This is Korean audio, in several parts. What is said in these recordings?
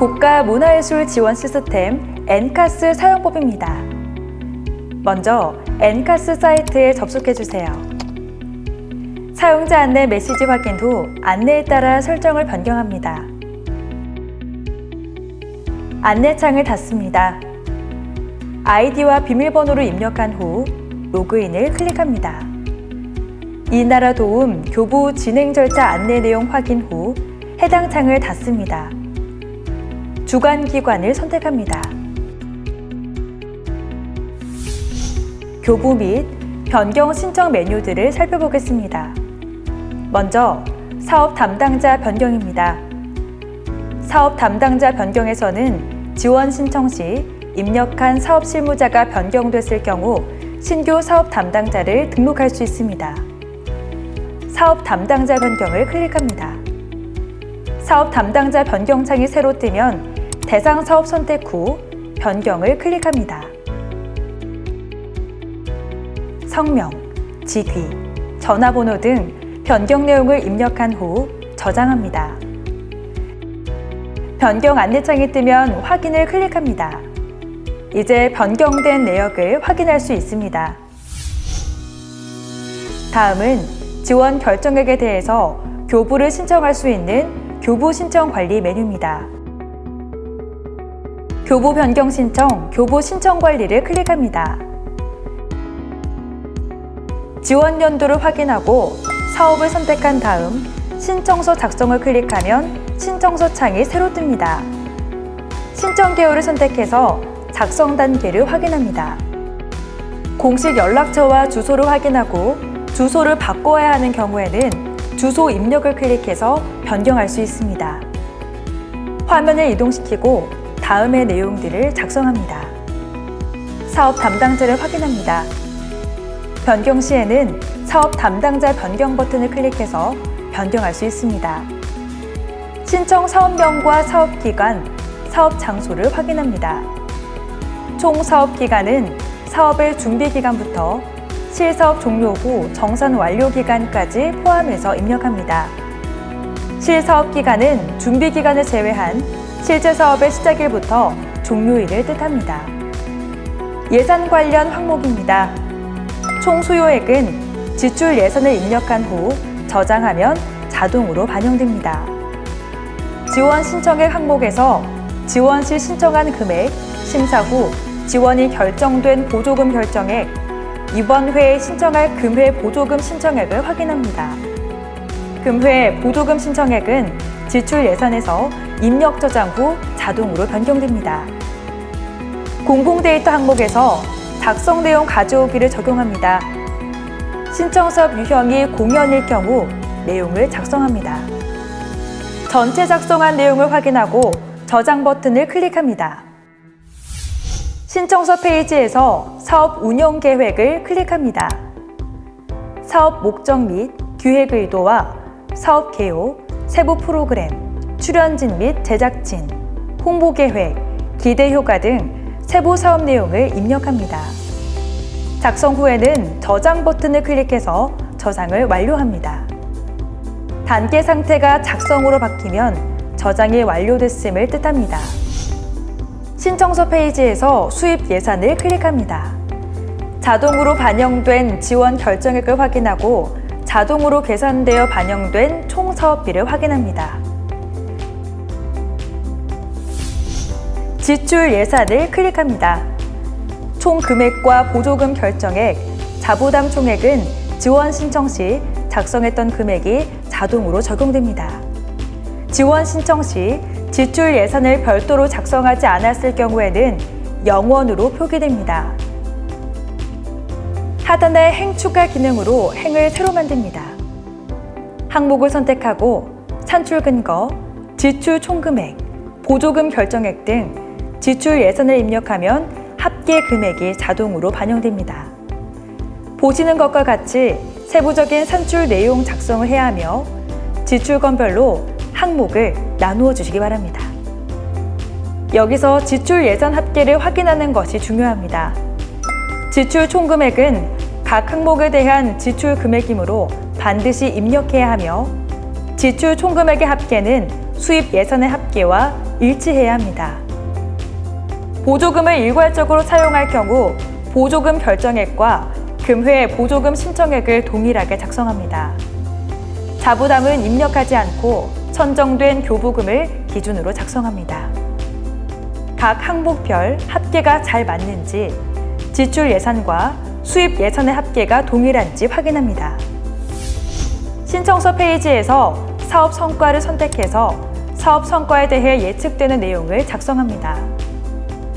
국가 문화예술 지원 시스템 엔카스 사용법입니다. 먼저 엔카스 사이트에 접속해 주세요. 사용자 안내 메시지 확인 후 안내에 따라 설정을 변경합니다. 안내창을 닫습니다. 아이디와 비밀번호를 입력한 후 로그인을 클릭합니다. 이 나라 도움 교부 진행 절차 안내 내용 확인 후 해당 창을 닫습니다. 주관 기관을 선택합니다. 교부 및 변경 신청 메뉴들을 살펴보겠습니다. 먼저 사업 담당자 변경입니다. 사업 담당자 변경에서는 지원 신청 시 입력한 사업 실무자가 변경됐을 경우 신규 사업 담당자를 등록할 수 있습니다. 사업 담당자 변경을 클릭합니다. 사업 담당자 변경 창이 새로 뜨면 대상 사업 선택 후 변경을 클릭합니다. 성명, 직위, 전화번호 등 변경 내용을 입력한 후 저장합니다. 변경 안내창이 뜨면 확인을 클릭합니다. 이제 변경된 내역을 확인할 수 있습니다. 다음은 지원 결정액에 대해서 교부를 신청할 수 있는 교부 신청 관리 메뉴입니다. 교부 변경 신청, 교부 신청 관리를 클릭합니다. 지원 연도를 확인하고 사업을 선택한 다음 신청서 작성을 클릭하면 신청서 창이 새로 뜹니다. 신청 개요를 선택해서 작성 단계를 확인합니다. 공식 연락처와 주소를 확인하고 주소를 바꿔야 하는 경우에는 주소 입력을 클릭해서 변경할 수 있습니다. 화면을 이동시키고 다음의 내용들을 작성합니다. 사업 담당자를 확인합니다. 변경 시에는 사업 담당자 변경 버튼을 클릭해서 변경할 수 있습니다. 신청 사업명과 사업기간, 사업 장소를 확인합니다. 총 사업 기간은 사업의 준비 기간부터 실사업 종료 후 정산 완료 기간까지 포함해서 입력합니다. 실사업 기간은 준비 기간을 제외한 실제 사업의 시작일부터 종료일을 뜻합니다. 예산 관련 항목입니다. 총 수요액은 지출 예산을 입력한 후 저장하면 자동으로 반영됩니다. 지원 신청액 항목에서 지원 시 신청한 금액, 심사 후 지원이 결정된 보조금 결정액, 이번 회에 신청할 금회 보조금 신청액을 확인합니다. 금회 보조금 신청액은 지출 예산에서 입력 저장 후 자동으로 변경됩니다. 공공 데이터 항목에서 작성 내용 가져오기를 적용합니다. 신청 사업 유형이 공연일 경우 내용을 작성합니다. 전체 작성한 내용을 확인하고 저장 버튼을 클릭합니다. 신청서 페이지에서 사업 운영 계획을 클릭합니다. 사업 목적 및 기획 의도와 사업 개요, 세부 프로그램, 출연진 및 제작진, 홍보 계획, 기대 효과 등 세부 사업 내용을 입력합니다. 작성 후에는 저장 버튼을 클릭해서 저장을 완료합니다. 단계 상태가 작성으로 바뀌면 저장이 완료됐음을 뜻합니다. 신청서 페이지에서 수입 예산을 클릭합니다. 자동으로 반영된 지원 결정액을 확인하고 자동으로 계산되어 반영된 총 사업비를 확인합니다. 지출 예산을 클릭합니다. 총 금액과 보조금 결정액, 자부담 총액은 지원 신청 시 작성했던 금액이 자동으로 적용됩니다. 지원 신청 시 지출 예산을 별도로 작성하지 않았을 경우에는 0원으로 표기됩니다. 하단의 행 추가 기능으로 행을 새로 만듭니다. 항목을 선택하고 산출 근거, 지출 총금액, 보조금 결정액 등 지출 예산을 입력하면 합계 금액이 자동으로 반영됩니다. 보시는 것과 같이 세부적인 산출 내용 작성을 해야 하며 지출건별로 항목을 나누어 주시기 바랍니다. 여기서 지출 예산 합계를 확인하는 것이 중요합니다. 지출 총금액은 각 항목에 대한 지출 금액이므로 반드시 입력해야 하며 지출 총금액의 합계는 수입 예산의 합계와 일치해야 합니다. 보조금을 일괄적으로 사용할 경우 보조금 결정액과 금회 보조금 신청액을 동일하게 작성합니다. 자부담은 입력하지 않고 선정된 교부금을 기준으로 작성합니다. 각 항목별 합계가 잘 맞는지 지출 예산과 수입 예산의 합계가 동일한지 확인합니다. 신청서 페이지에서 사업 성과를 선택해서 사업 성과에 대해 예측되는 내용을 작성합니다.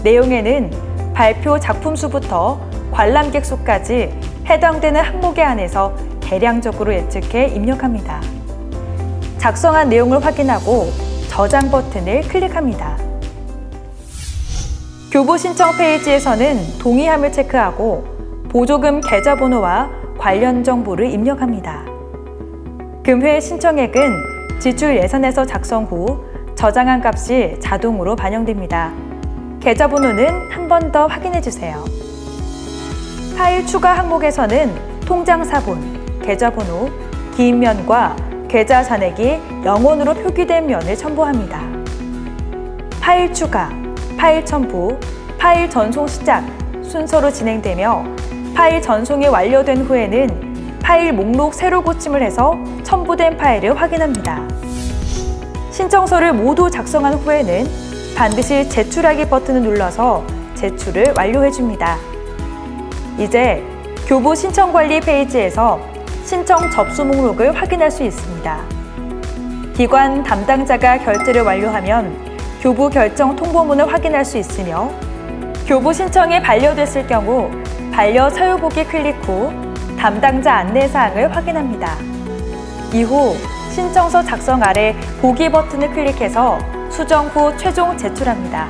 내용에는 발표 작품 수부터 관람객 수까지 해당되는 항목에 한해서 대량적으로 예측해 입력합니다. 작성한 내용을 확인하고 저장 버튼을 클릭합니다. 교부 신청 페이지에서는 동의함을 체크하고 보조금 계좌번호와 관련 정보를 입력합니다. 금회 신청액은 지출 예산에서 작성 후 저장한 값이 자동으로 반영됩니다. 계좌번호는 한 번 더 확인해 주세요. 파일 추가 항목에서는 통장 사본, 계좌번호, 긴 면과 계좌 잔액이 영원으로 표기된 면을 첨부합니다. 파일 추가, 파일 첨부, 파일 전송 시작 순서로 진행되며 파일 전송이 완료된 후에는 파일 목록 새로 고침을 해서 첨부된 파일을 확인합니다. 신청서를 모두 작성한 후에는 반드시 제출하기 버튼을 눌러서 제출을 완료해 줍니다. 이제 교부 신청 관리 페이지에서 신청 접수 목록을 확인할 수 있습니다. 기관 담당자가 결제를 완료하면 교부 결정 통보문을 확인할 수 있으며 교부 신청이 반려됐을 경우 반려 사유보기 클릭 후 담당자 안내 사항을 확인합니다. 이후 신청서 작성 아래 보기 버튼을 클릭해서 수정 후 최종 제출합니다.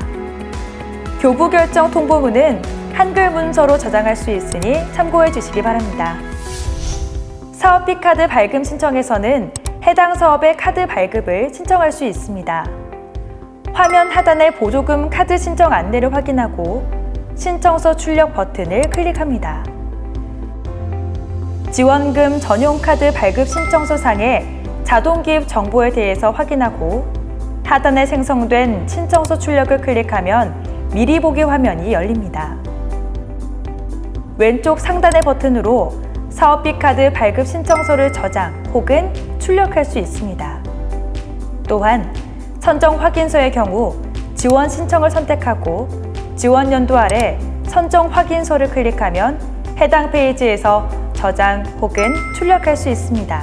교부 결정 통보문은 한글 문서로 저장할 수 있으니 참고해 주시기 바랍니다. 사업비 카드 발급 신청에서는 해당 사업의 카드 발급을 신청할 수 있습니다. 화면 하단의 보조금 카드 신청 안내를 확인하고 신청서 출력 버튼을 클릭합니다. 지원금 전용 카드 발급 신청서 상의 자동 기입 정보에 대해서 확인하고 하단에 생성된 신청서 출력을 클릭하면 미리 보기 화면이 열립니다. 왼쪽 상단의 버튼으로 사업비 카드 발급 신청서를 저장 혹은 출력할 수 있습니다. 또한 선정 확인서의 경우 지원 신청을 선택하고 지원 연도 아래 선정 확인서를 클릭하면 해당 페이지에서 저장 혹은 출력할 수 있습니다.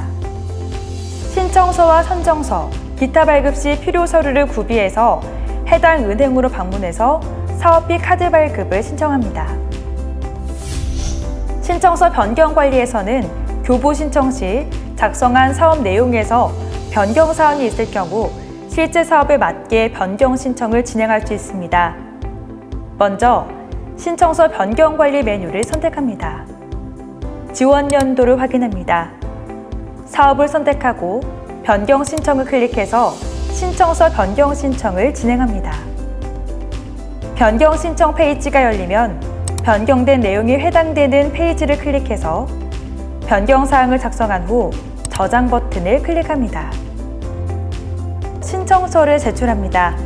신청서와 선정서, 기타 발급 시 필요 서류를 구비해서 해당 은행으로 방문해서 사업비 카드 발급을 신청합니다. 신청서 변경 관리에서는 교부 신청 시 작성한 사업 내용에서 변경 사항이 있을 경우 실제 사업에 맞게 변경 신청을 진행할 수 있습니다. 먼저 신청서 변경 관리 메뉴를 선택합니다. 지원 연도를 확인합니다. 사업을 선택하고 변경 신청을 클릭해서 신청서 변경 신청을 진행합니다. 변경 신청 페이지가 열리면 변경된 내용이 해당되는 페이지를 클릭해서 변경 사항을 작성한 후 저장 버튼을 클릭합니다. 신청서를 제출합니다.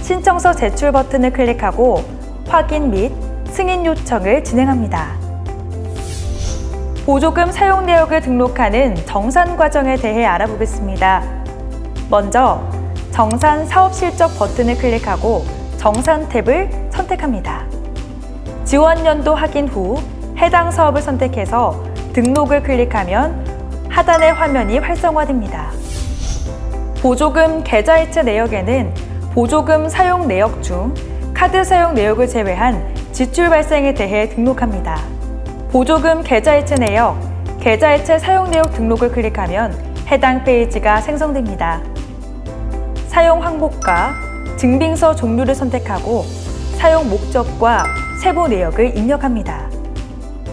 신청서 제출 버튼을 클릭하고 확인 및 승인 요청을 진행합니다. 보조금 사용 내역을 등록하는 정산 과정에 대해 알아보겠습니다. 먼저 정산 사업 실적 버튼을 클릭하고 정산 탭을 선택합니다. 지원 연도 확인 후 해당 사업을 선택해서 등록을 클릭하면 하단의 화면이 활성화됩니다. 보조금 계좌이체 내역에는 보조금 사용 내역 중 카드 사용 내역을 제외한 지출 발생에 대해 등록합니다. 보조금 계좌이체 내역, 계좌이체 사용 내역 등록을 클릭하면 해당 페이지가 생성됩니다. 사용 항목과 증빙서 종류를 선택하고 사용 목적과 세부 내역을 입력합니다.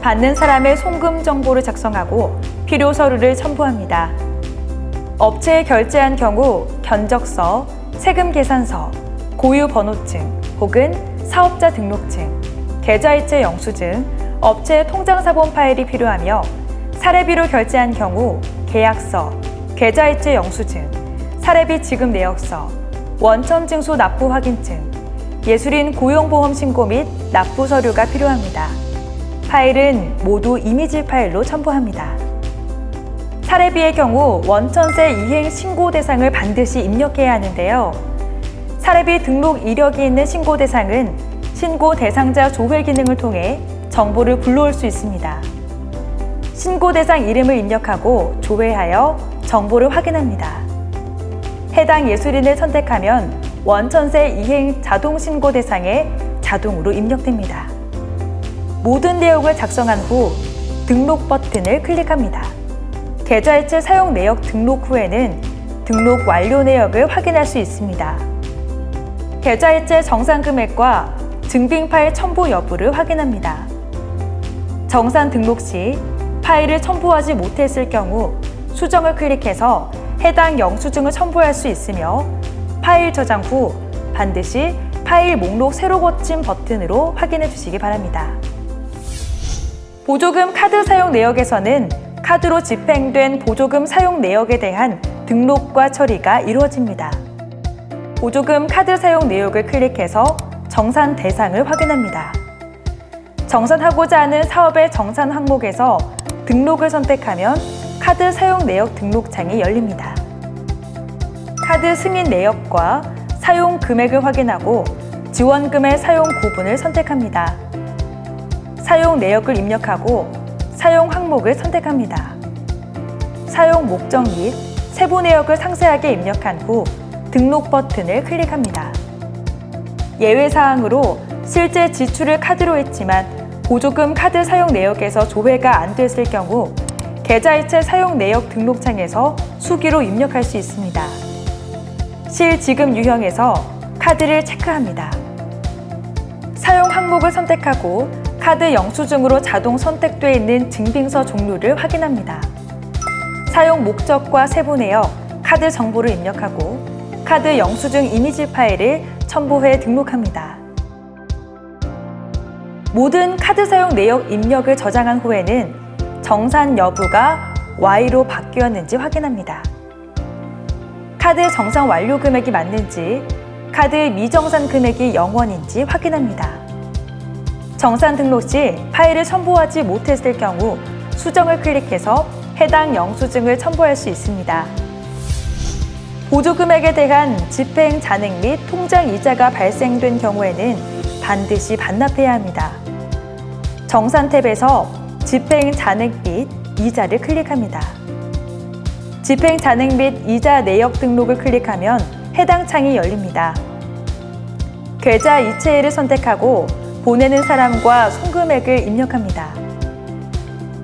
받는 사람의 송금 정보를 작성하고 필요 서류를 첨부합니다. 업체에 결제한 경우 견적서, 세금 계산서, 고유 번호증 혹은 사업자 등록증, 계좌이체 영수증, 업체 통장 사본 파일이 필요하며 사례비로 결제한 경우 계약서, 계좌이체 영수증, 사례비 지급 내역서, 원천 징수 납부 확인증, 예술인 고용보험 신고 및 납부 서류가 필요합니다. 파일은 모두 이미지 파일로 첨부합니다. 사례비의 경우 원천세 이행 신고 대상을 반드시 입력해야 하는데요. 사례비 등록 이력이 있는 신고 대상은 신고 대상자 조회 기능을 통해 정보를 불러올 수 있습니다. 신고 대상 이름을 입력하고 조회하여 정보를 확인합니다. 해당 예술인을 선택하면 원천세 이행 자동 신고 대상에 자동으로 입력됩니다. 모든 내용을 작성한 후 등록 버튼을 클릭합니다. 계좌이체 사용 내역 등록 후에는 등록 완료 내역을 확인할 수 있습니다. 계좌이체 정산 금액과 증빙 파일 첨부 여부를 확인합니다. 정산 등록 시 파일을 첨부하지 못했을 경우 수정을 클릭해서 해당 영수증을 첨부할 수 있으며 파일 저장 후 반드시 파일 목록 새로 고침 버튼으로 확인해 주시기 바랍니다. 보조금 카드 사용 내역에서는 카드로 집행된 보조금 사용 내역에 대한 등록과 처리가 이루어집니다. 보조금 카드 사용 내역을 클릭해서 정산 대상을 확인합니다. 정산하고자 하는 사업의 정산 항목에서 등록을 선택하면 카드 사용 내역 등록창이 열립니다. 카드 승인 내역과 사용 금액을 확인하고 지원금의 사용 구분을 선택합니다. 사용 내역을 입력하고 사용 항목을 선택합니다. 사용 목적 및 세부 내역을 상세하게 입력한 후 등록 버튼을 클릭합니다. 예외 사항으로 실제 지출을 카드로 했지만 보조금 카드 사용 내역에서 조회가 안 됐을 경우 계좌이체 사용 내역 등록창에서 수기로 입력할 수 있습니다. 실지급 유형에서 카드를 체크합니다. 사용 항목을 선택하고 카드 영수증으로 자동 선택되어 있는 증빙서 종류를 확인합니다. 사용 목적과 세부 내역, 카드 정보를 입력하고 카드 영수증 이미지 파일을 첨부해 등록합니다. 모든 카드 사용 내역 입력을 저장한 후에는 정산 여부가 Y로 바뀌었는지 확인합니다. 카드 정산 완료 금액이 맞는지, 카드 미정산 금액이 0원인지 확인합니다. 정산 등록 시 파일을 첨부하지 못했을 경우 수정을 클릭해서 해당 영수증을 첨부할 수 있습니다. 보조금액에 대한 집행 잔액 및 통장 이자가 발생된 경우에는 반드시 반납해야 합니다. 정산 탭에서 집행 잔액 및 이자를 클릭합니다. 집행 잔액 및 이자 내역 등록을 클릭하면 해당 창이 열립니다. 계좌 이체를 선택하고 보내는 사람과 송금액을 입력합니다.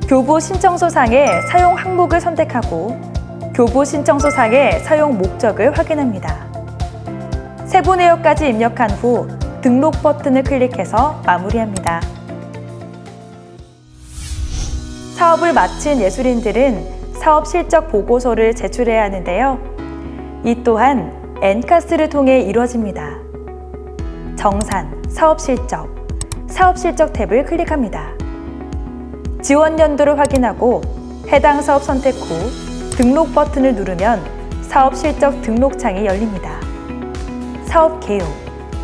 교부 신청서 상에 사용 항목을 선택하고 교부 신청서 상의 사용 목적을 확인합니다. 세부 내역까지 입력한 후 등록 버튼을 클릭해서 마무리합니다. 사업을 마친 예술인들은 사업 실적 보고서를 제출해야 하는데요. 이 또한 엔카스를 통해 이루어집니다. 정산, 사업 실적, 사업 실적 탭을 클릭합니다. 지원 연도를 확인하고 해당 사업 선택 후 등록 버튼을 누르면 사업 실적 등록 창이 열립니다. 사업 개요,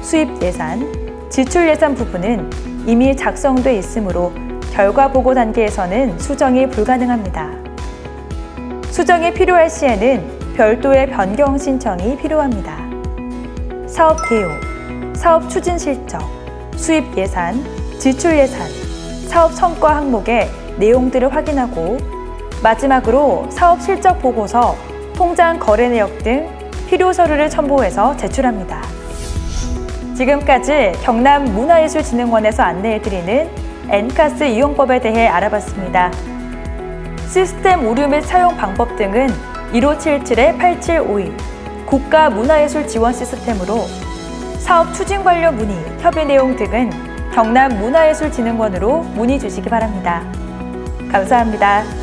수입 예산, 지출 예산 부분은 이미 작성돼 있으므로 결과 보고 단계에서는 수정이 불가능합니다. 수정이 필요할 시에는 별도의 변경 신청이 필요합니다. 사업 개요, 사업 추진 실적, 수입 예산, 지출 예산, 사업 성과 항목의 내용들을 확인하고 마지막으로 사업 실적 보고서, 통장 거래 내역 등 필요 서류를 첨부해서 제출합니다. 지금까지 경남 문화예술진흥원에서 안내해드리는 엔카스 이용법에 대해 알아봤습니다. 시스템 오류 및 사용 방법 등은 1577-8752 국가 문화예술 지원 시스템으로 사업 추진 관련 문의, 협의 내용 등은 경남 문화예술진흥원으로 문의 주시기 바랍니다. 감사합니다.